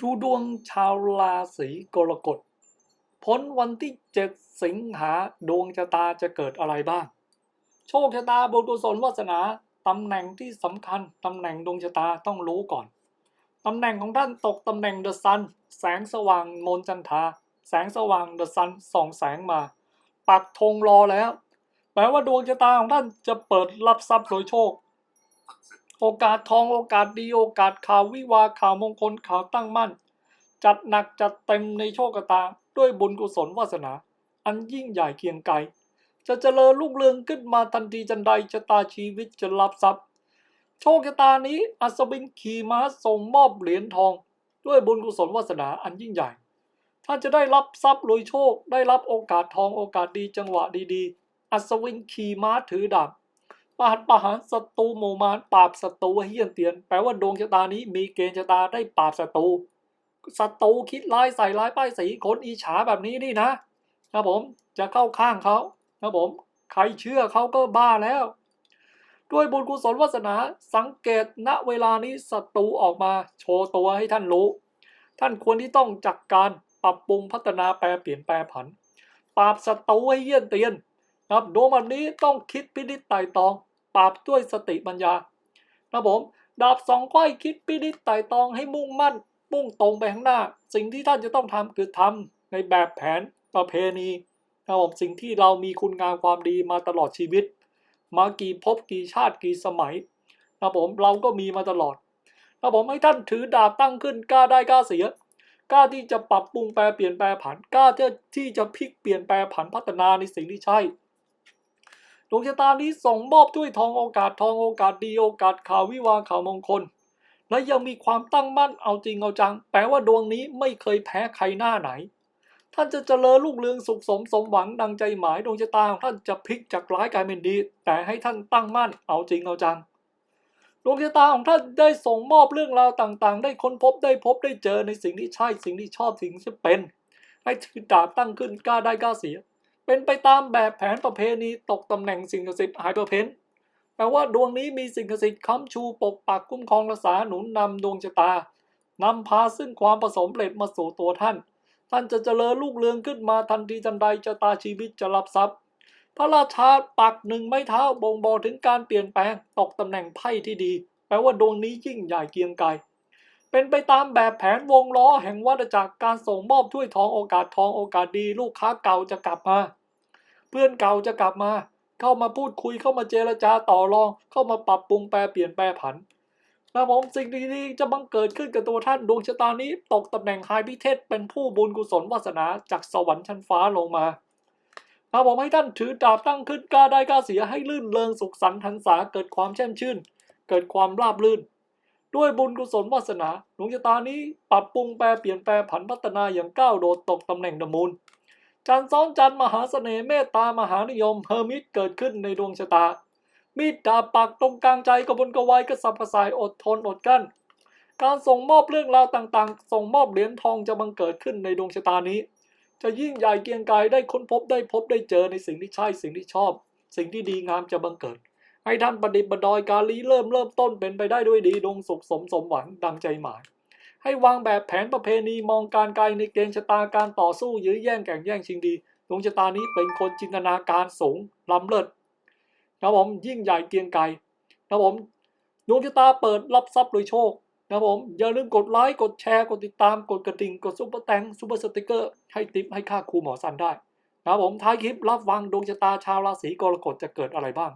ดูดวงชาวราศีกรกฎ พ้นวันที่เจ็ดสิงหาดวงชะตาจะเกิดอะไรบ้าง โชคชะตาบุญกุศลวาสนาตำแหน่งที่สำคัญตำแหน่งดวงชะตาต้องรู้ก่อนตำแหน่งของท่านตกตำแหน่งเดอะซันแสงสว่างมนจันทา แสงสว่างเดอะซันส่องแสงมา ปักธงรอแล้วแปลว่าดวงชะตาของท่านจะเปิดรับทรัพย์โดยโชค โอกาสทองโอกาสดีโอกาสข่าววิวาข่าวมงคลข่าวตั้งมั่น จัดหนักจัดเต็มในโชคชะตา ด้วยบุญกุศลวาสนา อันยิ่งใหญ่เกียงไกรจะเจริญรุ่งเรืองขึ้นมาทันทีจันใดชะตาชีวิตจะรับทรัพย์ โชคชะตานี้อัศวินขี่ม้าส่งมอบเหรียญทอง ด้วยบุญกุศลวาสนาอันยิ่งใหญ่ท่านจะได้รับทรัพย์รวยโชค ได้รับโอกาสทองโอกาสดีจังหวะดีๆ อัศวินขี่ม้าถือดาบ ปาดประหารศัตรูหมู่มารปราบศัตรูเฮี้ยนเตียน แปลว่าดวงชะตานี้มีเกณฑ์ชะตาได้ปราบศัตรูศัตรูคิดร้ายใส่ร้ายป้ายสีคนอิจฉาแบบนี้นี่นะครับผมจะเข้าข้างเขานะครับผมใครเชื่อเขาก็บ้าแล้ว ด้วยบุญกุศลวาสนาสังเกตณเวลานี้ศัตรูออกมาโชว์ตัวให้ท่านรู้ ท่านควรที่ต้องจัดกการปรับปรุงพัฒนาแปลเปลี่ยนแปลผัน ปราบศัตรูให้เยี่ยนเตียนนะครับดวงแบบนี้ต้องคิดพินิจไต่ตอง ปราบด้วยสติปัญญานะผมดาบสองไขว้คิดพินิจไต่ตองให้มุ่งมั่น มุ่งตรงไปข้างหน้า สิ่งที่ท่านจะต้องทำคือทำในแบบแผนประเพณีนะผมสิ่งที่เรามีคุณงามความดีมาตลอดชีวิต มากี่ภพกี่ชาติกี่สมัยนะผมเราก็มีมาตลอดนะผมให้ท่านถือดาบตั้งขึ้นกล้าได้กล้าเสียกล้าที่จะปรับปรุงแปลเปลี่ยนแปลผันกล้าที่จะพลิกเปลี่ยนแปลผันพัฒนาในสิ่งที่ใช่ ดวงชะตานี้ส่งมอบด้วยทองโอกาสทองโอกาสดีโอกาสข่าววิวาข่าวมงคล และยังมีความตั้งมั่นเอาจริงเอาจัง แปลว่าดวงนี้ไม่เคยแพ้ใครหน้าไหน ท่านจะเจริญรุ่งเรืองสุขสมสมหวังดังใจหมายดวงชะตาของท่านจะพลิกจากร้ายกลายเป็นดี แต่ให้ท่านตั้งมั่นเอาจริงเอาจังดวงชะตาของท่านได้ส่งมอบเรื่องราวต่างๆ ได้ค้นพบได้พบได้เจอในสิ่งที่ใช่สิ่งที่ชอบสิ่งที่เป็น ให้ถือดาบตั้งขึ้นกล้าได้กล้าเสีย เป็นไปตามแบบแผนประเพณีตกตำแหน่งสิ่งศักดิ์สิทธิ์หายประเพ้นแปลว่าดวงนี้มีสิ่งศักดิ์สิทธิ์ค้ำชูปกปักคุ้มครองรักษาหนุนนำดวงชะตานำพาซึ่งความประสมเร็จมาสู่ตัวท่าน ท่านจะเจริญลูกเรืองขึ้นมาทันทีทันใดชะตาชีวิตจะรับทรัพย์ พระราชาปักหนึ่งไม้เท้าบ่งบอกถึงการเปลี่ยนแปลงตกตำแหน่งไพ่ที่ดี แปลว่าดวงนี้ยิ่งใหญ่เกียงไกร เป็นไปตามแบบแผนวงล้อแห่งวัฏจักรการส่งมอบถ้วยทองโอกาสทองโอกาสดี ลูกค้าเก่าจะกลับมา เพื่อนเก่าจะกลับมา เข้ามาพูดคุยเข้ามาเจรจาต่อรอง เข้ามาปรับปรุงแปลเปลี่ยนแปลผันนะผมสิ่งดีๆจะบังเกิดขึ้นกับตัวท่านดวงชะตานี้ตกตำแหน่งไฮพิเทศเป็นผู้บุญกุศลวาสนาจากสวรรค์ชั้นฟ้าลงมานะผมให้ท่านถือดาบตั้งขึ้นกล้าได้กล้าเสียให้ลื่นเริงสุขสันต์หันษาเกิดความแช่มชื่น เกิดความราบรื่น ด้วยบุญกุศลวาสนาดวงชะตานี้ปรับปรุงแปลเปลี่ยนแปลผันพัฒนาอย่างก้าวโดดตกตำแหน่งดมูลจันทร์ซ้อนจันทร์มหาเสน่ห์เมตตามหานิยมเฮอร์มิตเกิดขึ้นในดวงชะตา มีดดาบปักตรงกลางใจกบนกวายกระสับกระส่ายอดทนอดกั้น การส่งมอบเรื่องราวต่างๆ ส่งมอบเหรียญทองจะบังเกิดขึ้นในดวงชะตานี้ จะยิ่งใหญ่เกียงไกรได้ค้นพบได้พบได้เจอในสิ่งที่ใช่สิ่งที่ชอบ สิ่งที่ดีงามจะบังเกิด ให้ท่านประดิษฐ์ประดอยการลีเริ่มเริ่มต้นเป็นไปได้ด้วยดีดวงสุขสมสมหวังดังใจหมาย ให้วางแบบแผนประเพณีมองการไกลในเกณฑ์ชะตาการต่อสู้ยื้อแย่งแข่งแย่งชิงดีดวงชะตานี้เป็นคนจินตนาการสูงล้ำเลิศนะผมยิ่งใหญ่เกียงไกรนะผมดวงชะตาเปิดรับทรัพย์โดยโชคนะผมอย่าลืมกดไลค์กดแชร์กดติดตามกดกระดิ่งกดซุปเปอร์แตงซุปเปอร์สติกเกอร์ให้ติปให้ค่าครูหมอสันได้นะผมท้ายคลิปรับฟังดวงชะตาชาวราศีกรกฎจะเกิดอะไรบ้าง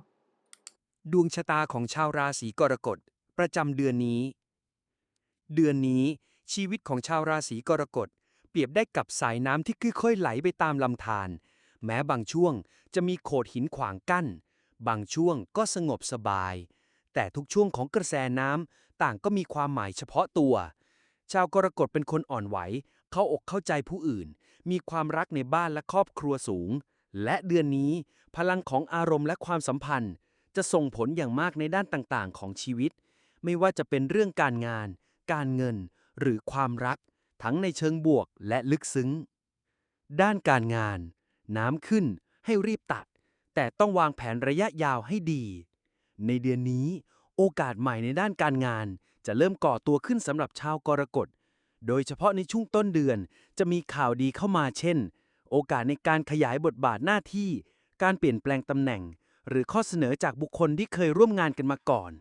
ดวงชะตาของชาวราศีกรกฎ ประจำเดือนนี้ เดือนนี้ชีวิตของชาวราศีกรกฎ เปรียบได้กับสายน้ำที่ค่อยๆไหลไปตามลำธารแม้บางช่วงจะมีโขดหินขวางกั้น บางช่วงก็สงบสบาย แต่ทุกช่วงของกระแสน้ำต่างก็มีความหมายเฉพาะตัว ชาวกรกฎเป็นคนอ่อนไหว เข้าอกเข้าใจผู้อื่น มีความรักในบ้านและครอบครัวสูง และเดือนนี้ พลังของอารมณ์และความสัมพันธ์ จะส่งผลอย่างมากในด้านต่างๆ ของชีวิต ไม่ว่าจะเป็นเรื่องการงาน การเงิน หรือความรัก ทั้งในเชิงบวกและลึกซึ้ง ด้านการงาน น้ำขึ้นให้รีบตัดแต่ต้องวางแผนระยะยาวให้ดี ในเดือนนี้ โอกาสใหม่ในด้านการงาน จะเริ่มก่อตัวขึ้นสำหรับชาวกรกฎ โดยเฉพาะในช่วงต้นเดือนจะมีข่าวดีเข้ามาเช่น โอกาสในการขยายบทบาทหน้าที่ การเปลี่ยนแปลงตำแหน่ง หรือข้อเสนอจากบุคคลที่เคยร่วมงานกันมาก่อน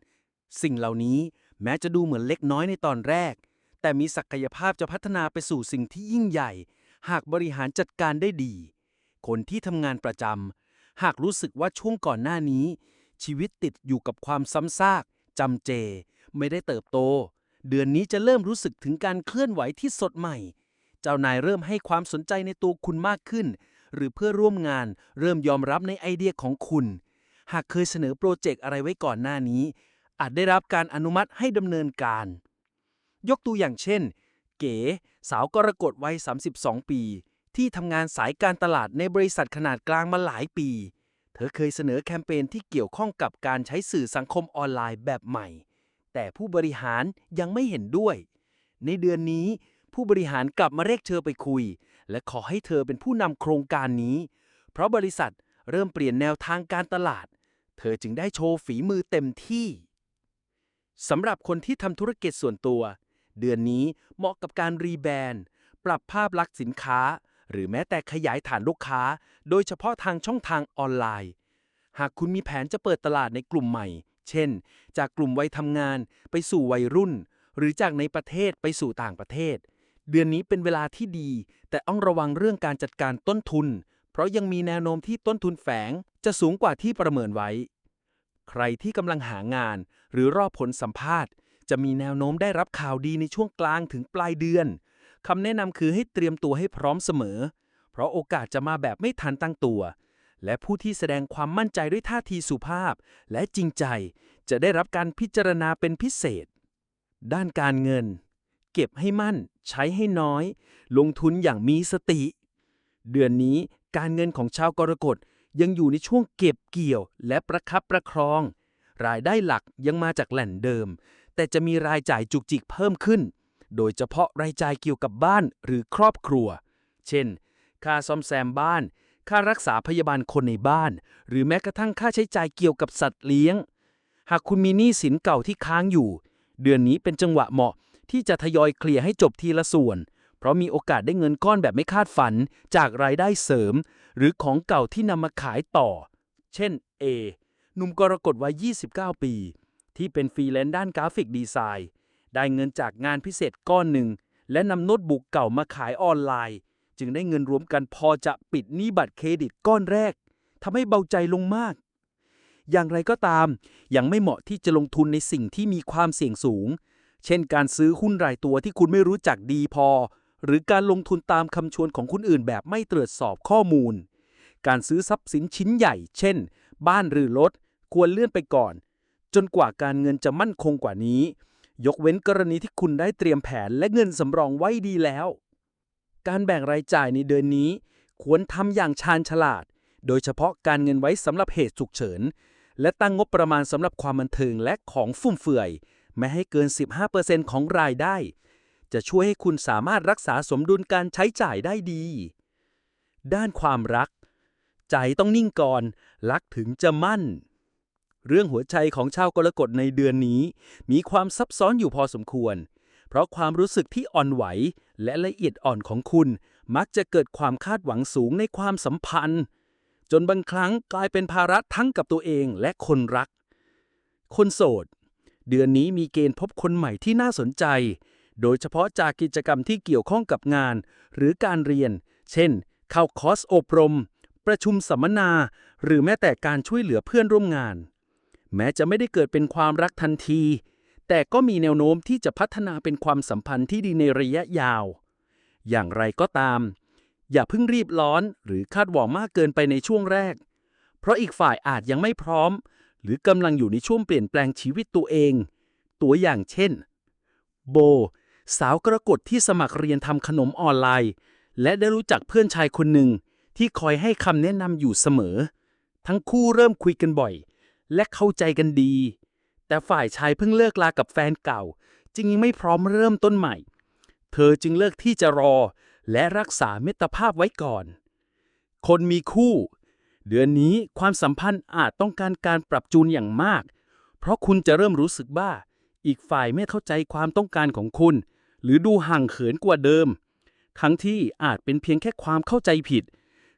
สิ่งเหล่านี้แม้จะดูเหมือนเล็กน้อยในตอนแรก แต่มีศักยภาพจะพัฒนาไปสู่สิ่งที่ยิ่งใหญ่ หากบริหารจัดการได้ดี คนที่ทำงานประจำหากรู้สึกว่าช่วงก่อนหน้านี้ ชีวิตติดอยู่กับความซ้ำซากจำเจ ไม่ได้เติบโต เดือนนี้จะเริ่มรู้สึกถึงการเคลื่อนไหวที่สดใหม่ เจ้านายเริ่มให้ความสนใจในตัวคุณมากขึ้น หรือเพื่อร่วมงานเริ่มยอมรับในไอเดียของคุณ หากเคยเสนอโปรเจกต์อะไรไว้ก่อนหน้านี้ อาจได้รับการอนุมัติให้ดำเนินการ ยกตัวอย่างเช่น เก๋ สาวกรกฎวัย 32 ปี ที่ทำงานสายการตลาดในบริษัทขนาดกลางมาหลายปี เธอเคยเสนอแคมเปญที่เกี่ยวข้องกับการใช้สื่อสังคมออนไลน์แบบใหม่ แต่ผู้บริหารยังไม่เห็นด้วย ในเดือนนี้ ผู้บริหารกลับมาเรียกเธอไปคุย และขอให้เธอเป็นผู้นำโครงการนี้ เพราะบริษัทเริ่มเปลี่ยนแนวทางการตลาด เธอจึงได้โชว์ฝีมือเต็มที่สำหรับคนที่ทำธุรกิจส่วนตัว เดือนนี้เหมาะกับการรีแบรนด์ ปรับภาพลักษณ์สินค้า หรือแม้แต่ขยายฐานลูกค้า โดยเฉพาะทางช่องทางออนไลน์ หากคุณมีแผนจะเปิดตลาดในกลุ่มใหม่ เช่น จากกลุ่มวัยทำงานไปสู่วัยรุ่น หรือจากในประเทศไปสู่ต่างประเทศ เดือนนี้เป็นเวลาที่ดี แต่ต้องระวังเรื่องการจัดการต้นทุน ราะยังมีแนวโน้มที่ต้นทุนแฝงจะสูงกว่าที่ประเมินไว้ ใครที่กำลังหางาน หรือรอบผลสัมภาษณ์ จะมีแนวโน้มได้รับข่าวดีในช่วงกลางถึงปลายเดือนคำแนะนำคือให้เตรียมตัวให้พร้อมเสมอ เพราะโอกาสจะมาแบบไม่ทันตั้งตัว และผู้ที่แสดงความมั่นใจด้วยท่าทีสุภาพ และจริงใจ จะได้รับการพิจารณาเป็นพิเศษ ด้านการเงิน เก็บให้มั่น ใช้ให้น้อย ลงทุนอย่างมีสติ เดือนนี้ การเงินของชาวกรกฎยังอยู่ในช่วงเก็บเกี่ยวและประคับประครอง รายได้หลักยังมาจากแหล่งเดิม แต่จะมีรายจ่ายจุกจิกเพิ่มขึ้น โดยเฉพาะรายจ่ายเกี่ยวกับบ้านหรือครอบครัว เช่น ค่าซ่อมแซมบ้าน ค่ารักษาพยาบาลคนในบ้าน หรือแม้กระทั่งค่าใช้จ่ายเกี่ยวกับสัตว์เลี้ยง หากคุณมีหนี้สินเก่าที่ค้างอยู่ เดือนนี้เป็นจังหวะเหมาะที่จะทยอยเคลียร์ให้จบทีละส่วน เพราะมีโอกาสได้เงินก้อนแบบไม่คาดฝันจากรายได้เสริม หรือของเก่าที่นำมาขายต่อ เช่น A หนุ่มกรกฎวัย 29 ปี ที่เป็นฟรีแลนซ์ด้านกราฟิกดีไซน์ ได้เงินจากงานพิเศษก้อนหนึ่ง และนำโน้ตบุ๊กเก่ามาขายออนไลน์ จึงได้เงินรวมกันพอจะปิดหนี้บัตรเครดิตก้อนแรกทำให้เบาใจลงมาก อย่างไรก็ตาม ยังไม่เหมาะที่จะลงทุนในสิ่งที่มีความเสี่ยงสูง เช่นการซื้อหุ้นรายตัวที่คุณไม่รู้จักดีพอ หรือการลงทุนตามคำชวนของคนอื่นแบบไม่ตรวจสอบข้อมูล การซื้อทรัพย์สินชิ้นใหญ่ เช่น บ้านหรือรถ ควรเลื่อนไปก่อน จนกว่าการเงินจะมั่นคงกว่านี้ ยกเว้นกรณีที่คุณได้เตรียมแผนและเงินสำรองไว้ดีแล้ว การแบ่งรายจ่ายในเดือนนี้ ควรทำอย่างชาญฉลาด โดยเฉพาะการเงินไว้สำหรับเหตุฉุกเฉิน และตั้งงบประมาณสำหรับความบันเทิงและของฟุ่มเฟือย ไม่ให้เกิน 15%ของรายได้ จะช่วยให้คุณสามารถรักษาสมดุลการใช้จ่ายได้ดี ด้านความรัก ใจต้องนิ่งก่อน รักถึงจะมั่น เรื่องหัวใจของชาวกรกฎในเดือนนี้ มีความซับซ้อนอยู่พอสมควร เพราะความรู้สึกที่อ่อนไหวและละเอียดอ่อนของคุณ มักจะเกิดความคาดหวังสูงในความสัมพันธ์ จนบางครั้งกลายเป็นภาระทั้งกับตัวเองและคนรัก คนโสดเดือนนี้มีเกณฑ์พบคนใหม่ที่น่าสนใจ โดยเฉพาะจากกิจกรรมที่เกี่ยวข้องกับงาน หรือการเรียน เช่น เข้าคอร์สอบรม ประชุมสัมมนา หรือแม้แต่การช่วยเหลือเพื่อนร่วมงาน แม้จะไม่ได้เกิดเป็นความรักทันที แต่ก็มีแนวโน้มที่จะพัฒนาเป็นความสัมพันธ์ที่ดีในระยะยาว อย่างไรก็ตาม อย่าเพิ่งรีบร้อนหรือคาดหวังมากเกินไปในช่วงแรก เพราะอีกฝ่ายอาจยังไม่พร้อม หรือกำลังอยู่ในช่วงเปลี่ยนแปลงชีวิตตัวเอง ตัวอย่างเช่น โบ สาวกรกฎที่สมัครเรียนทำขนมออนไลน์ และได้รู้จักเพื่อนชายคนหนึ่งที่คอยให้คำแนะนำอยู่เสมอ ทั้งคู่เริ่มคุยกันบ่อย และเข้าใจกันดี แต่ฝ่ายชายเพิ่งเลิกลากับแฟนเก่า จึงยังไม่พร้อมเริ่มต้นใหม่ เธอจึงเลือกที่จะรอ และรักษามิตรภาพไว้ก่อน คนมีคู่ เดือนนี้ความสัมพันธ์อาจต้องการการปรับจูนอย่างมาก เพราะคุณจะเริ่มรู้สึกว่าอีกฝ่ายไม่เข้าใจความต้องการของคุณ หรือดูห่างเขินกว่าเดิม ทั้งที่อาจเป็นเพียงแค่ความเข้าใจผิด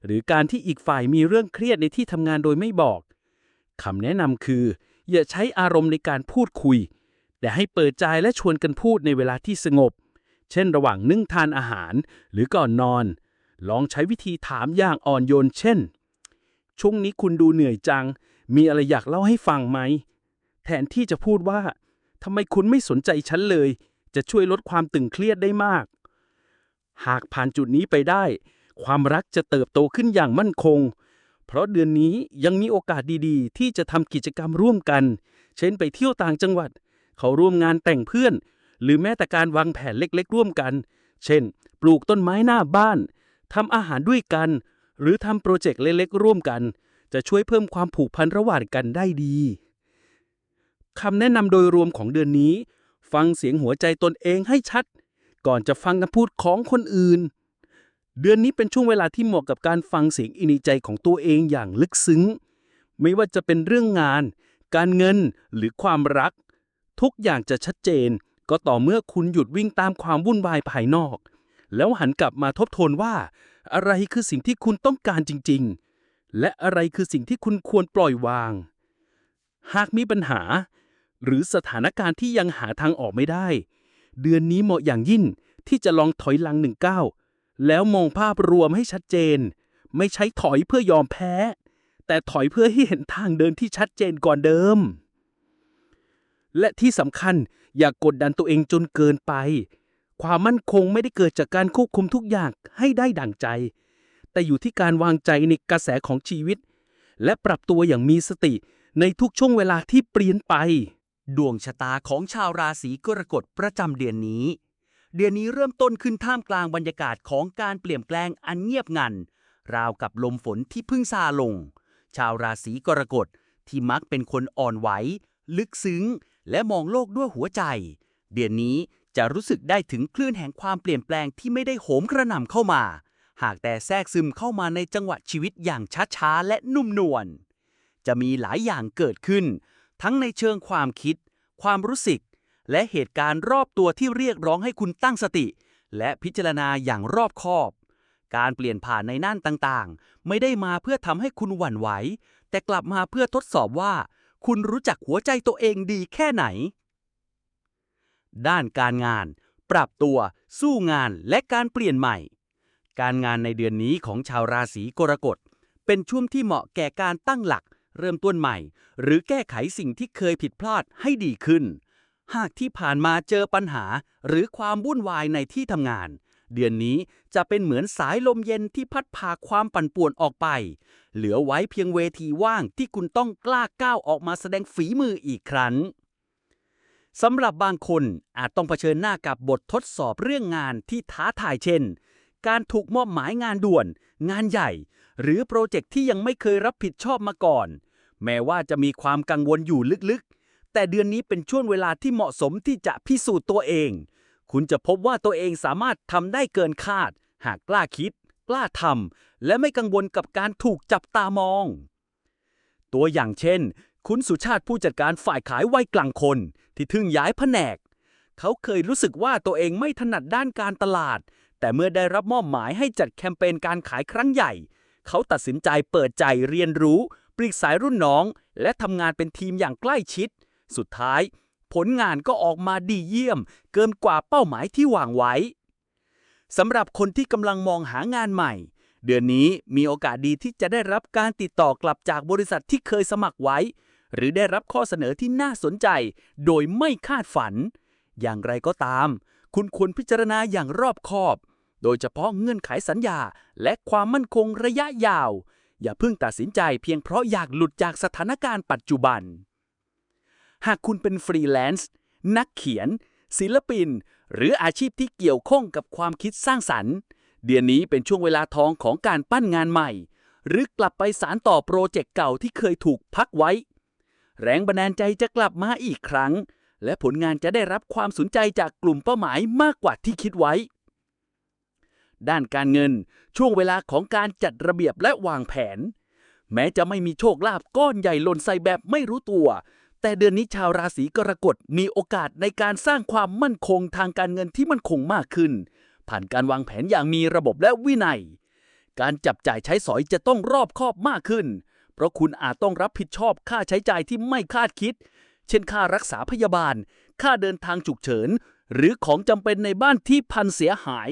หรือการที่อีกฝ่ายมีเรื่องเครียดในที่ทำงานโดยไม่บอกคำแนะนำคือ อย่าใช้อารมณ์ในการพูดคุย แต่ให้เปิดใจและชวนกันพูดในเวลาที่สงบ เช่น ระหว่างนึ่งทานอาหาร หรือก่อนนอน ลองใช้วิธีถามอย่างอ่อนโยน เช่น ช่วงนี้คุณดูเหนื่อยจัง มีอะไรอยากเล่าให้ฟังไหม แทนที่จะพูดว่าทำไมคุณไม่สนใจฉันเลย จะช่วยลดความตึงเครียดได้มาก หากผ่านจุดนี้ไปได้ ความรักจะเติบโตขึ้นอย่างมั่นคง เพราะเดือนนี้ยังมีโอกาสดีๆ ที่จะทำกิจกรรมร่วมกัน เช่นไปเที่ยวต่างจังหวัด เขาร่วมงานแต่งเพื่อน หรือแม้แต่การวางแผนเล็กๆ ร่วมกัน เช่น ปลูกต้นไม้หน้าบ้านทำอาหารด้วยกัน หรือทำโปรเจกต์เล็กๆ ร่วมกัน จะช่วยเพิ่มความผูกพันระหว่างกันได้ดีคำแนะนำโดยรวมของเดือนนี้ ฟังเสียงหัวใจตนเองให้ชัด ก่อนจะฟังคำพูดของคนอื่น เดือนนี้เป็นช่วงเวลาที่เหมาะกับการฟังเสียงอินในใจของตัวเองอย่างลึกซึ้ง ไม่ว่าจะเป็นเรื่องงาน การเงินหรือความรัก ทุกอย่างจะชัดเจน ก็ต่อเมื่อคุณหยุดวิ่งตามความวุ่นวายภายนอก แล้วหันกลับมาทบทวนว่า อะไรคือสิ่งที่คุณต้องการจริง ๆ และอะไรคือสิ่งที่คุณควรปล่อยวาง หากมีปัญหา หรือสถานการณ์ที่ยังหาทางออกไม่ได้ เดือนนี้เหมาะอย่างยิ่งที่จะลองถอยหลังหนึ่งก้าวแล้วมองภาพรวมให้ชัดเจน ไม่ใช้ถอยเพื่อยอมแพ้ แต่ถอยเพื่อให้เห็นทางเดินที่ชัดเจนก่อนเดิม และที่สำคัญอย่ากกดดันตัวเองจนเกินไป ความมั่นคงไม่ได้เกิดจากการควบคุมทุกอย่างให้ได้ดั่งใจ แต่อยู่ที่การวางใจในกระแสของชีวิต และปรับตัวอย่างมีสติในทุกช่วงเวลาที่เปลี่ยนไป ดวงชะตาของชาวราศีกรกฎประจำเดือนนี้ เดือนนี้เริ่มต้นขึ้นท่ามกลางบรรยากาศของการเปลี่ยนแปลงอันเงียบงัน ราวกับลมฝนที่พึ่งซาลง ชาวราศีกรกฎที่มักเป็นคนอ่อนไหว ลึกซึ้ง และมองโลกด้วยหัวใจ เดือนนี้จะรู้สึกได้ถึงคลื่นแห่งความเปลี่ยนแปลงที่ไม่ได้โหมกระหน่ำเข้ามา หากแต่แทรกซึมเข้ามาในจังหวะชีวิตอย่างช้าๆและนุ่มนวลจะมีหลายอย่างเกิดขึ้น ทั้งในเชิงความคิด ความรู้สึก และเหตุการณ์รอบตัวที่เรียกร้องให้คุณตั้งสติ และพิจารณาอย่างรอบคอบ การเปลี่ยนผ่านในน่านต่างๆ ไม่ได้มาเพื่อทำให้คุณหวั่นไหว แต่กลับมาเพื่อทดสอบว่า คุณรู้จักหัวใจตัวเองดีแค่ไหน ด้านการงาน ปรับตัว สู้งานและการเปลี่ยนใหม่ การงานในเดือนนี้ของชาวราศีกรกฎเป็นช่วงที่เหมาะแก่การตั้งหลัก เริ่มต้นใหม่ หรือแก้ไขสิ่งที่เคยผิดพลาดให้ดีขึ้น หากที่ผ่านมาเจอปัญหา หรือความวุ่นวายในที่ทำงาน เดือนนี้จะเป็นเหมือนสายลมเย็นที่พัดพาความปั่นป่วนออกไป เหลือไว้เพียงเวทีว่างที่คุณต้องกล้าก้าวออกมาแสดงฝีมืออีกครั้งสำหรับบางคนอาจต้องเผชิญหน้ากับบททดสอบเรื่องงานที่ท้าทายเช่น การถูกมอบหมายงานด่วน งานใหญ่ หรือโปรเจกต์ที่ยังไม่เคยรับผิดชอบมาก่อน แม้ว่าจะมีความกังวลอยู่ลึกๆ แต่เดือนนี้เป็นช่วงเวลาที่เหมาะสมที่จะพิสูจน์ตัวเอง คุณจะพบว่าตัวเองสามารถทำได้เกินคาด หากกล้าคิด กล้าทำและไม่กังวลกับการถูกจับตามอง ตัวอย่างเช่น คุณสุชาติผู้จัดการฝ่ายขายวัยกลางคน ที่ทึ่งย้ายแผนก เขาเคยรู้สึกว่าตัวเองไม่ถนัดด้านการตลาด แต่เมื่อได้รับมอบหมายให้จัดแคมเปญการขายครั้งใหญ่ เขาตัดสินใจเปิดใจเรียนรู้ ปรึกษารุ่นน้อง และทำงานเป็นทีมอย่างใกล้ชิด สุดท้าย ผลงานก็ออกมาดีเยี่ยม เกินกว่าเป้าหมายที่วางไว้สำหรับคนที่กำลังมองหางานใหม่ เดือนนี้มีโอกาสดีที่จะได้รับการติดต่อกลับจากบริษัทที่เคยสมัครไว้ หรือได้รับข้อเสนอที่น่าสนใจ โดยไม่คาดฝัน อย่างไรก็ตาม คุณควรพิจารณาอย่างรอบคอบ โดยเฉพาะเงื่อนไขสัญญา และความมั่นคงระยะยาว อย่าเพิ่งตัดสินใจเพียงเพราะอยากหลุดจากสถานการณ์ปัจจุบัน หากคุณเป็นฟรีแลนซ์นักเขียน ศิลปิน หรืออาชีพที่เกี่ยวข้องกับความคิดสร้างสรรค์ เดือนนี้เป็นช่วงเวลาทองของการปั้นงานใหม่ หรือกลับไปสารต่อโปรเจกต์เก่าที่เคยถูกพักไว้ แรงบันดาลใจจะกลับมาอีกครั้ง และผลงานจะได้รับความสนใจจากกลุ่มเป้าหมายมากกว่าที่คิดไว้ ด้านการเงิน ช่วงเวลาของการจัดระเบียบและวางแผน แม้จะไม่มีโชคลาภก้อนใหญ่หล่นใส่แบบไม่รู้ตัว แต่เดือนนี้ชาวราศีกรกฎมีโอกาสในการสร้างความมั่นคงทางการเงินที่มั่นคงมากขึ้น ผ่านการวางแผนอย่างมีระบบและวินัย การจับจ่ายใช้สอยจะต้องรอบคอบมากขึ้น เพราะคุณอาจต้องรับผิดชอบค่าใช้จ่ายที่ไม่คาดคิด เช่นค่ารักษาพยาบาล ค่าเดินทางฉุกเฉิน หรือของจำเป็นในบ้านที่พันเสียหาย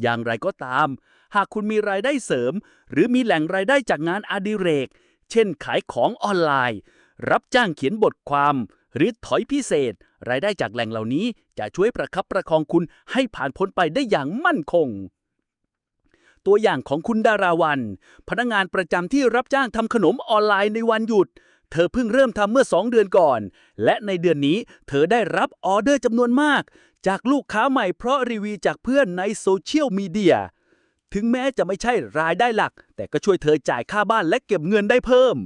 อย่างไรก็ตาม หากคุณมีรายได้เสริม หรือมีแหล่งรายได้จากงานอดิเรก เช่นขายของออนไลน์ รับจ้างเขียนบทความ หรือถอยพิเศษ รายได้จากแหล่งเหล่านี้จะช่วยประคับประคองคุณให้ผ่านพ้นไปได้อย่างมั่นคง ตัวอย่างของคุณดาราวัน พนักงานประจำที่รับจ้างทำขนมออนไลน์ในวันหยุด เธอเพิ่งเริ่มทำเมื่อ 2 เดือนก่อน และในเดือนนี้เธอได้รับออเดอร์จำนวนมาก จากลูกค้าใหม่เพราะรีวิวจากเพื่อนในโซเชียลมีเดีย ถึงแม้จะไม่ใช่รายได้หลัก แต่ก็ช่วยเธอจ่ายค่าบ้านและเก็บเงินได้เพิ่ม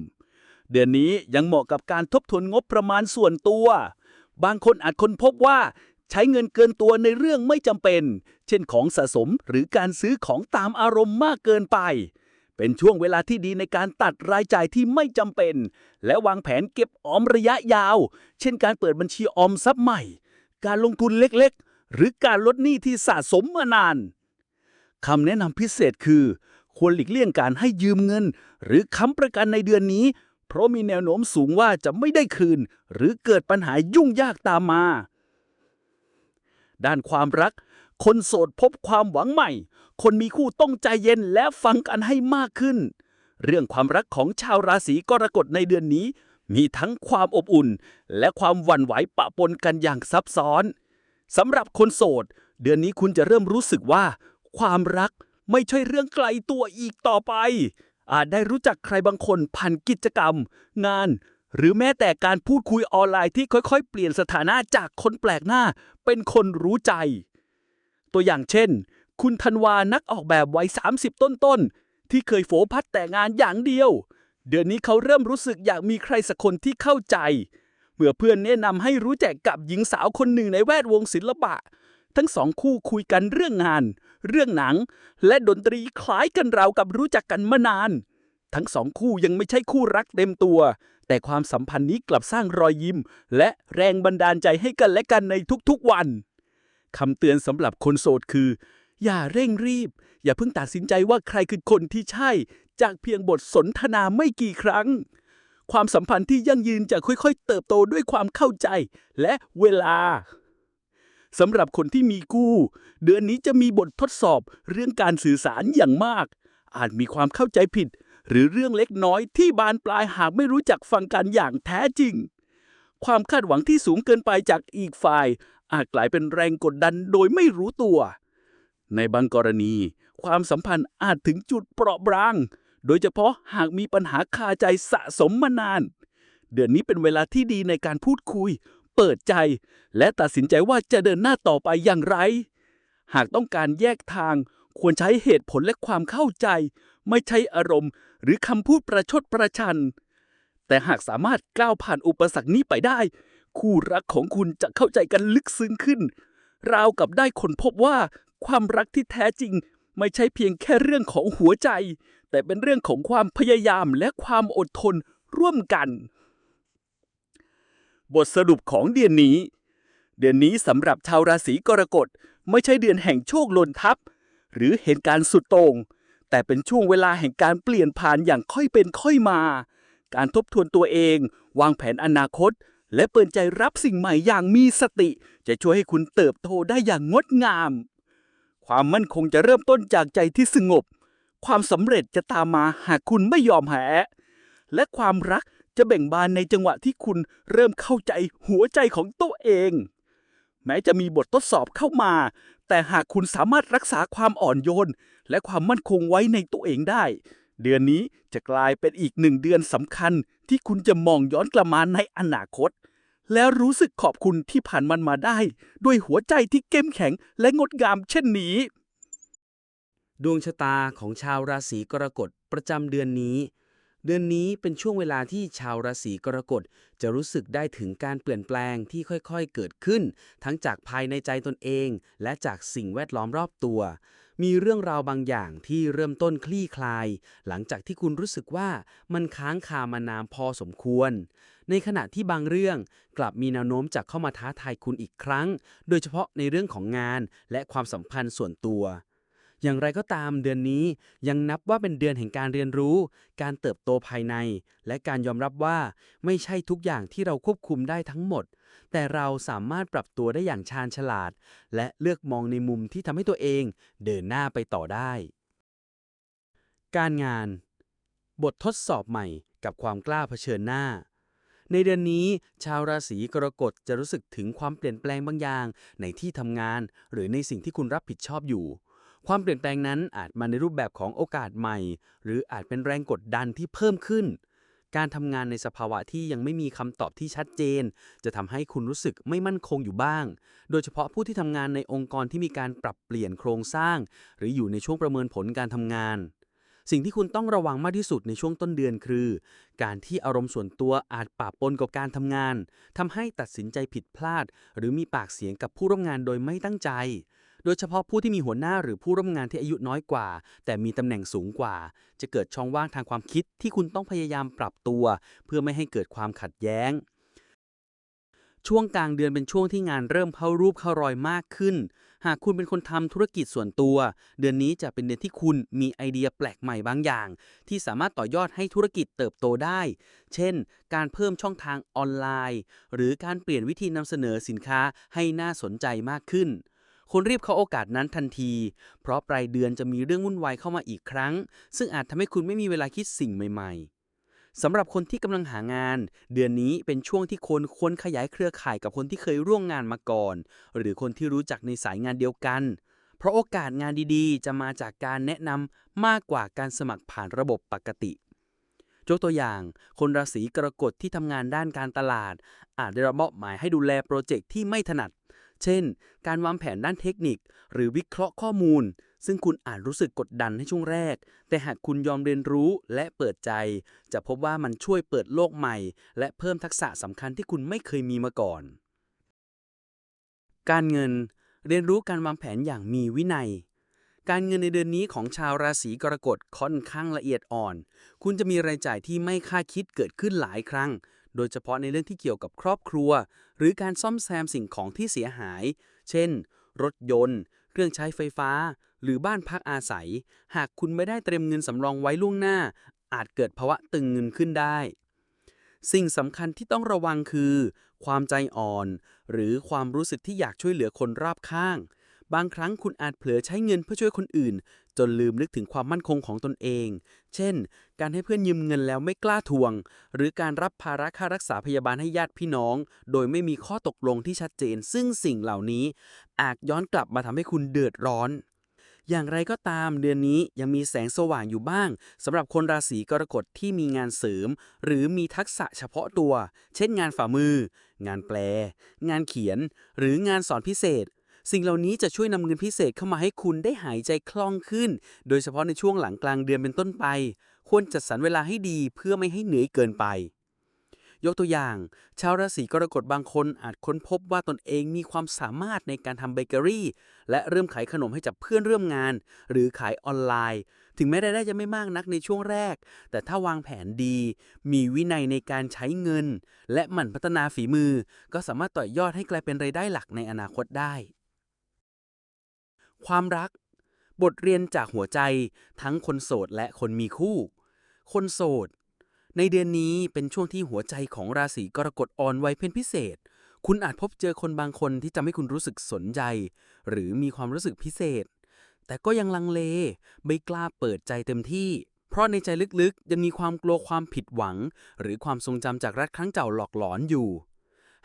เดือนนี้ยังเหมาะกับการทบทวนงบประมาณส่วนตัว บางคนอาจค้นพบว่าใช้เงินเกินตัวในเรื่องไม่จำเป็น เช่นของสะสมหรือการซื้อของตามอารมณ์มากเกินไป เป็นช่วงเวลาที่ดีในการตัดรายจ่ายที่ไม่จำเป็น และวางแผนเก็บออมระยะยาว เช่นการเปิดบัญชีออมทรัพย์ใหม่ การลงทุนเล็กๆ หรือการลดหนี้ที่สะสมมานานคำแนะนำพิเศษคือ ควรหลีกเลี่ยงการให้ยืมเงิน หรือค้ำประกันในเดือนนี้ เพราะมีแนวโน้มสูงว่าจะไม่ได้คืน หรือเกิดปัญหายุ่งยากตามมา ด้านความรัก คนโสดพบความหวังใหม่ คนมีคู่ต้องใจเย็นและฟังกันให้มากขึ้น เรื่องความรักของชาวราศีกรกฎในเดือนนี้ มีทั้งความอบอุ่น และความหวั่นไหวปะปนกันอย่างซับซ้อนสำหรับคนโสด เดือนนี้คุณจะเริ่มรู้สึกว่า ความรักไม่ใช่เรื่องไกลตัวอีกต่อไป อาจได้รู้จักใครบางคนผ่านกิจกรรม งาน หรือแม้แต่การพูดคุยออนไลน์ที่ค่อยๆ เปลี่ยนสถานะจากคนแปลกหน้า เป็นคนรู้ใจ ตัวอย่างเช่น คุณธันวานักออกแบบวัย30 ต้นๆที่เคยโฟพัดแต่งานอย่างเดียว เดือนนี้เขาเริ่มรู้สึกอยากมีใครสักคนที่เข้าใจ เมื่อเพื่อนแนะนำให้รู้จักกับหญิงสาวคนหนึ่งในแวดวงศิลปะ ทั้งสองคู่คุยกันเรื่องงาน เรื่องหนัง และดนตรีคล้ายกันราวกับรู้จักกันมานาน ทั้งสองคู่ยังไม่ใช่คู่รักเต็มตัว แต่ความสัมพันธ์นี้กลับสร้างรอยยิ้ม และแรงบันดาลใจให้กันและกันในทุกๆวันคำเตือนสำหรับคนโสดคือ อย่าเร่งรีบ อย่าเพิ่งตัดสินใจว่าใครคือคนที่ใช่ จากเพียงบทสนทนาไม่กี่ครั้ง ความสัมพันธ์ที่ยั่งยืนจะค่อยๆ เติบโตด้วยความเข้าใจและเวลาสำหรับคนที่มีคู่เดือนนี้จะมีบททดสอบเรื่องการสื่อสารอย่างมาก อาจมีความเข้าใจผิด หรือเรื่องเล็กน้อยที่บานปลายหากไม่รู้จักฟังกันอย่างแท้จริง ความคาดหวังที่สูงเกินไปจากอีกฝ่าย อาจกลายเป็นแรงกดดันโดยไม่รู้ตัว ในบางกรณี ความสัมพันธ์อาจถึงจุดเปราะบาง โดยเฉพาะหากมีปัญหาคาใจสะสมมานาน เดือนนี้เป็นเวลาที่ดีในการพูดคุย เปิดใจ และตัดสินใจว่าจะเดินหน้าต่อไปอย่างไร หากต้องการแยกทาง ควรใช้เหตุผลและความเข้าใจ ไม่ใช่อารมณ์ หรือคำพูดประชดประชัน แต่หากสามารถก้าวผ่านอุปสรรคนี้ไปได้ คู่รักของคุณจะเข้าใจกันลึกซึ้งขึ้น ราวกับได้ค้นพบว่าความรักที่แท้จริง ไม่ใช่เพียงแค่เรื่องของหัวใจ แต่เป็นเรื่องของความพยายามและความอดทนร่วมกัน บทสรุปของเดือนนี้ เดือนนี้สำหรับชาวราศีกรกฎไม่ใช่เดือนแห่งโชคหล่นทับ หรือเหตุการณ์สุดโต่งแต่เป็นช่วงเวลาแห่งการเปลี่ยนผ่านอย่างค่อยเป็นค่อยมา การทบทวนตัวเอง วางแผนอนาคต และเปิดใจรับสิ่งใหม่อย่างมีสติ จะช่วยให้คุณเติบโตได้อย่างงดงาม ความมั่นคงจะเริ่มต้นจากใจที่สงบ ความสำเร็จจะตามมาหากคุณไม่ยอมแพ้และความรักจะเบ่งบานในจังหวะที่คุณเริ่มเข้าใจหัวใจของตัวเอง แม้จะมีบททดสอบเข้ามา แต่หากคุณสามารถรักษาความอ่อนโยน และความมั่นคงไว้ในตัวเองได้ เดือนนี้จะกลายเป็นอีกหนึ่งเดือนสำคัญที่คุณจะมองย้อนกลับมาในอนาคต แล้วรู้สึกขอบคุณที่ผ่านมันมาได้ ด้วยหัวใจที่เข้มแข็งและงดงามเช่นนี้ ดวงชะตาของชาวราศีกรกฎประจำเดือนนี้ เดือนนี้เป็นช่วงเวลาที่ชาวราศีกรกฎจะรู้สึกได้ถึงการเปลี่ยนแปลงที่ค่อยๆเกิดขึ้น ทั้งจากภายในใจตนเอง และจากสิ่งแวดล้อมรอบตัว มีเรื่องราวบางอย่างที่เริ่มต้นคลี่คลาย หลังจากที่คุณรู้สึกว่ามันค้างคามานานพอสมควร ในขณะที่บางเรื่องกลับมีแนวโน้มจะเข้ามาท้าทายคุณอีกครั้ง โดยเฉพาะในเรื่องของงานและความสัมพันธ์ส่วนตัว อย่างไรก็ตามเดือนนี้ยังนับว่าเป็นเดือนแห่งการเรียนรู้ การเติบโตภายใน และการยอมรับว่าไม่ใช่ทุกอย่างที่เราควบคุมได้ทั้งหมด แต่เราสามารถปรับตัวได้อย่างชาญฉลาด และเลือกมองในมุมที่ทำให้ตัวเองเดินหน้าไปต่อได้ การงาน บททดสอบใหม่กับความกล้าเผชิญหน้าในเดือนนี้ชาวราศีกรกฎจะรู้สึกถึงความเปลี่ยนแปลงบางอย่าง ในที่ทำงาน หรือในสิ่งที่คุณรับผิดชอบอยู่ ความเปลี่ยนแปลงนั้นอาจมาในรูปแบบของโอกาสใหม่ หรืออาจเป็นแรงกดดันที่เพิ่มขึ้น การทำงานในสภาวะที่ยังไม่มีคำตอบที่ชัดเจน จะทำให้คุณรู้สึกไม่มั่นคงอยู่บ้าง โดยเฉพาะผู้ที่ทำงานในองค์กรที่มีการปรับเปลี่ยนโครงสร้าง หรืออยู่ในช่วงประเมินผลการทำงาน สิ่งที่คุณต้องระวังมากที่สุดในช่วงต้นเดือนคือ การที่อารมณ์ส่วนตัวอาจปะปนกับการทำงานทำให้ตัดสินใจผิดพลาด หรือมีปากเสียงกับผู้ร่วมงานโดยไม่ตั้งใจ โดยเฉพาะผู้ที่มีหัวหน้าหรือผู้ร่วมงานที่อายุน้อยกว่า แต่มีตำแหน่งสูงกว่า จะเกิดช่องว่างทางความคิดที่คุณต้องพยายามปรับตัว เพื่อไม่ให้เกิดความขัดแย้ง ช่วงกลางเดือนเป็นช่วงที่งานเริ่มเข้ารูปเข้ารอยมากขึ้น หากคุณเป็นคนทำธุรกิจส่วนตัว เดือนนี้จะเป็นเดือนที่คุณมีไอเดียแปลกใหม่บางอย่าง ที่สามารถต่อยอดให้ธุรกิจเติบโตได้ เช่น การเพิ่มช่องทางออนไลน์ หรือการเปลี่ยนวิธีนำเสนอสินค้าให้น่าสนใจมากขึ้น คนรีบเข้าโอกาสนั้นทันที เพราะปลายเดือนจะมีเรื่องวุ่นวายเข้ามาอีกครั้ง ซึ่งอาจทำให้คุณไม่มีเวลาคิดสิ่งใหม่ๆสำหรับคนที่กำลังหางาน เดือนนี้เป็นช่วงที่คนควรขยายเครือข่ายกับคนที่เคยร่วมงานมาก่อน หรือคนที่รู้จักในสายงานเดียวกัน เพราะโอกาสงานดีๆ จะมาจากการแนะนำมากกว่าการสมัครผ่านระบบปกติยกตัวอย่าง คนราศีกรกฎที่ทำงานด้านการตลาด อาจได้รับมอบหมายให้ดูแลโปรเจกต์ที่ไม่ถนัด เช่น การวางแผนด้านเทคนิค หรือวิเคราะห์ข้อมูล ซึ่งคุณอาจรู้สึกกดดันในช่วงแรก แต่หากคุณยอมเรียนรู้และเปิดใจ จะพบว่ามันช่วยเปิดโลกใหม่ และเพิ่มทักษะสำคัญที่คุณไม่เคยมีมาก่อน การเงิน เรียนรู้การวางแผนอย่างมีวินัยการเงินในเดือนนี้ของชาวราศีกรกฎค่อนข้างละเอียดอ่อน คุณจะมีรายจ่ายที่ไม่คาดคิดเกิดขึ้นหลายครั้ง โดยเฉพาะในเรื่องที่เกี่ยวกับครอบครัว หรือการซ่อมแซมสิ่งของที่เสียหาย เช่น รถยนต์ เครื่องใช้ไฟฟ้า หรือบ้านพักอาศัย หากคุณไม่ได้เตรียมเงินสำรองไว้ล่วงหน้า อาจเกิดภาวะตึงเงินขึ้นได้ สิ่งสำคัญที่ต้องระวังคือ ความใจอ่อน หรือความรู้สึกที่อยากช่วยเหลือคนรอบข้าง บางครั้งคุณอาจเผลอใช้เงินเพื่อช่วยคนอื่น จนลืมนึกถึงความมั่นคงของตนเอง เช่น การให้เพื่อนยืมเงินแล้วไม่กล้าทวง หรือการรับภาระค่ารักษาพยาบาลให้ญาติพี่น้อง โดยไม่มีข้อตกลงที่ชัดเจน ซึ่งสิ่งเหล่านี้ อาจย้อนกลับมาทำให้คุณเดือดร้อน อย่างไรก็ตามเดือนนี้ยังมีแสงสว่างอยู่บ้างสำหรับคนราศีกรกฎที่มีงานเสริม หรือมีทักษะเฉพาะตัว เช่น งานฝ่ามือ งานแปล งานเขียน หรืองานสอนพิเศษ สิ่งเหล่านี้จะช่วยนำเงินพิเศษเข้ามาให้คุณได้หายใจคล่องขึ้น โดยเฉพาะในช่วงหลังกลางเดือนเป็นต้นไป ควรจัดสรรเวลาให้ดีเพื่อไม่ให้เหนื่อยเกินไป ยกตัวอย่าง ชาวราศีกรกฎบางคนอาจค้นพบว่าตนเองมีความสามารถในการทำเบเกอรี่ และเริ่มขายขนมให้กับเพื่อนร่วมงาน หรือขายออนไลน์ ถึงแม้รายได้จะไม่มากนักในช่วงแรก แต่ถ้าวางแผนดี มีวินัยในการใช้เงิน และหมั่นพัฒนาฝีมือ ก็สามารถต่อยอดให้กลายเป็นรายได้หลักในอนาคตได้ ความรัก บทเรียนจากหัวใจทั้งคนโสดและคนมีคู่ คนโสด ในเดือนนี้เป็นช่วงที่หัวใจของราศีกรกฎอ่อนไหวเป็นพิเศษ คุณอาจพบเจอคนบางคนที่จะให้คุณรู้สึกสนใจ หรือมีความรู้สึกพิเศษ แต่ก็ยังลังเลไม่กล้าเปิดใจเต็มที่ เพราะในใจลึกๆยังมีความกลัวความผิดหวัง หรือความทรงจำจากรักครั้งเก่าหลอกหลอนอยู่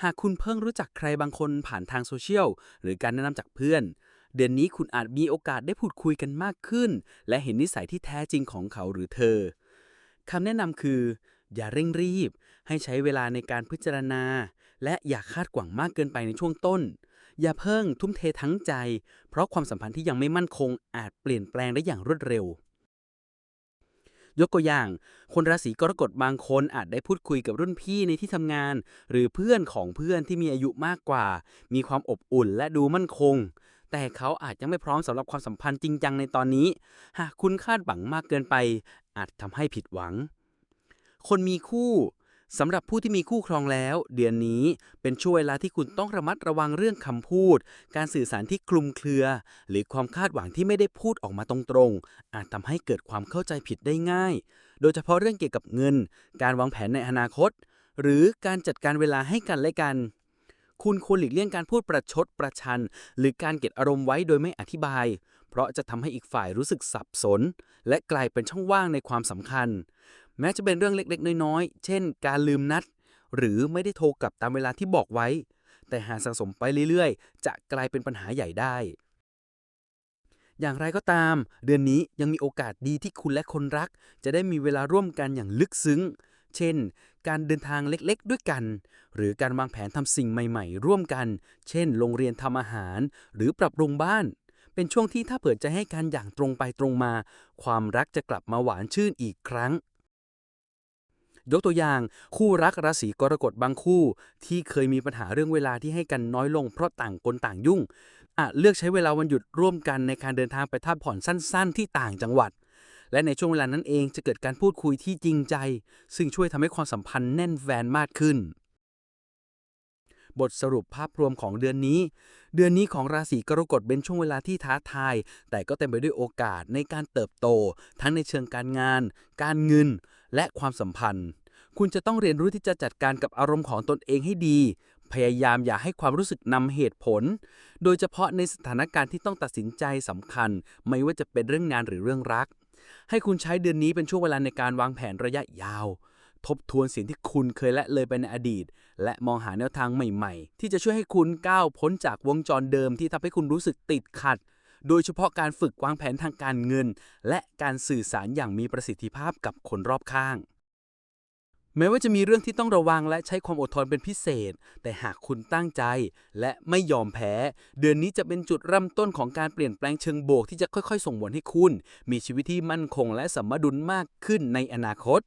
หากคุณเพิ่งรู้จักใครบางคนผ่านทางโซเชียลหรือการแนะนำจากเพื่อน เดือนนี้คุณอาจมีโอกาสได้พูดคุยกันมากขึ้น และเห็นนิสัยที่แท้จริงของเขาหรือเธอคำแนะนำคือ อย่าเร่งรีบ ให้ใช้เวลาในการพิจารณา และอย่าคาดหวังมากเกินไปในช่วงต้น อย่าเพิ่งทุ่มเททั้งใจ เพราะความสัมพันธ์ที่ยังไม่มั่นคงอาจเปลี่ยนแปลงได้อย่างรวดเร็วยกตัวอย่าง คนราศีกรกฎบางคนอาจได้พูดคุยกับรุ่นพี่ในที่ทำงาน หรือเพื่อนของเพื่อนที่มีอายุมากกว่า มีความอบอุ่นและดูมั่นคง แต่เขาอาจยังไม่พร้อมสำหรับความสัมพันธ์จริงจังในตอนนี้ หากคุณคาดหวังมากเกินไป อาจทำให้ผิดหวัง คนมีคู่สำหรับผู้ที่มีคู่ครองแล้ว เดือนนี้เป็นช่วงเวลาที่คุณต้องระมัดระวังเรื่องคำพูด การสื่อสารที่คลุมเครือ หรือความคาดหวังที่ไม่ได้พูดออกมาตรงๆ อาจทำให้เกิดความเข้าใจผิดได้ง่าย โดยเฉพาะเรื่องเกี่ยวกับเงิน การวางแผนในอนาคต หรือการจัดการเวลาให้กันและกัน คุณควรหลีกเลี่ยงการพูดประชดประชัน หรือการเก็บอารมณ์ไว้โดยไม่อธิบาย เพราะจะทำให้อีกฝ่ายรู้สึกสับสน และกลายเป็นช่องว่างในความสำคัญ แม้จะเป็นเรื่องเล็กๆ น้อยๆ เช่น การลืมนัด หรือไม่ได้โทรกลับตามเวลาที่บอกไว้ แต่หากสะสมไปเรื่อยๆ จะกลายเป็นปัญหาใหญ่ได้อย่างไรก็ตาม เดือนนี้ยังมีโอกาสดีที่คุณและคนรัก จะได้มีเวลาร่วมกันอย่างลึกซึ้ง เช่น การเดินทางเล็กๆ ด้วยกัน หรือการวางแผนทำสิ่งใหม่ๆ ร่วมกัน เช่น โรงเรียนทำอาหาร หรือปรับปรุงบ้าน เป็นช่วงที่ถ้าเปิดใจให้กันอย่างตรงไปตรงมา ความรักจะกลับมาหวานชื่นอีกครั้งยกตัวอย่างคู่รักราศีกรกฎบางคู่ ที่เคยมีปัญหาเรื่องเวลาที่ให้กันน้อยลงเพราะต่างคนต่างยุ่งอาจเลือกใช้เวลาวันหยุดร่วมกันในการเดินทางไปพักผ่อนสั้น ๆ ที่ต่างจังหวัด และในช่วงเวลานั้นเองจะเกิดการพูดคุยที่จริงใจ ซึ่งช่วยทำให้ความสัมพันธ์แน่นแฟนมากขึ้น บทสรุปภาพรวมของเดือนนี้ เดือนนี้ของราศีกรกฎเป็นช่วงเวลาที่ท้าทาย แต่ก็เต็มไปด้วยโอกาสในการเติบโต ทั้งในเชิงการงาน การเงิน และความสัมพันธ์ คุณจะต้องเรียนรู้ที่จะจัดการกับอารมณ์ของตนเองให้ดีพยายามอย่าให้ความรู้สึกนำเหตุผล โดยเฉพาะในสถานการณ์ที่ต้องตัดสินใจสำคัญ ไม่ว่าจะเป็นเรื่องงานหรือเรื่องรัก ให้คุณใช้เดือนนี้เป็นช่วงเวลาในการวางแผนระยะยาว ทบทวนสิ่งที่คุณเคยละเลยไปในอดีต และมองหาแนวทางใหม่ๆ ที่จะช่วยให้คุณก้าวพ้นจากวงจรเดิมที่ทำให้คุณรู้สึกติดขัด โดยเฉพาะการฝึกวางแผนทางการเงิน และการสื่อสารอย่างมีประสิทธิภาพกับคนรอบข้าง แม้ว่าจะมีเรื่องที่ต้องระวังและใช้ความอดทนเป็นพิเศษ แต่หากคุณตั้งใจและไม่ยอมแพ้ เดือนนี้จะเป็นจุดเริ่มต้นของการเปลี่ยนแปลงเชิงบวกที่จะค่อยๆ ส่งผลให้คุณ มีชีวิตที่มั่นคงและสมดุลมากขึ้นในอนาคต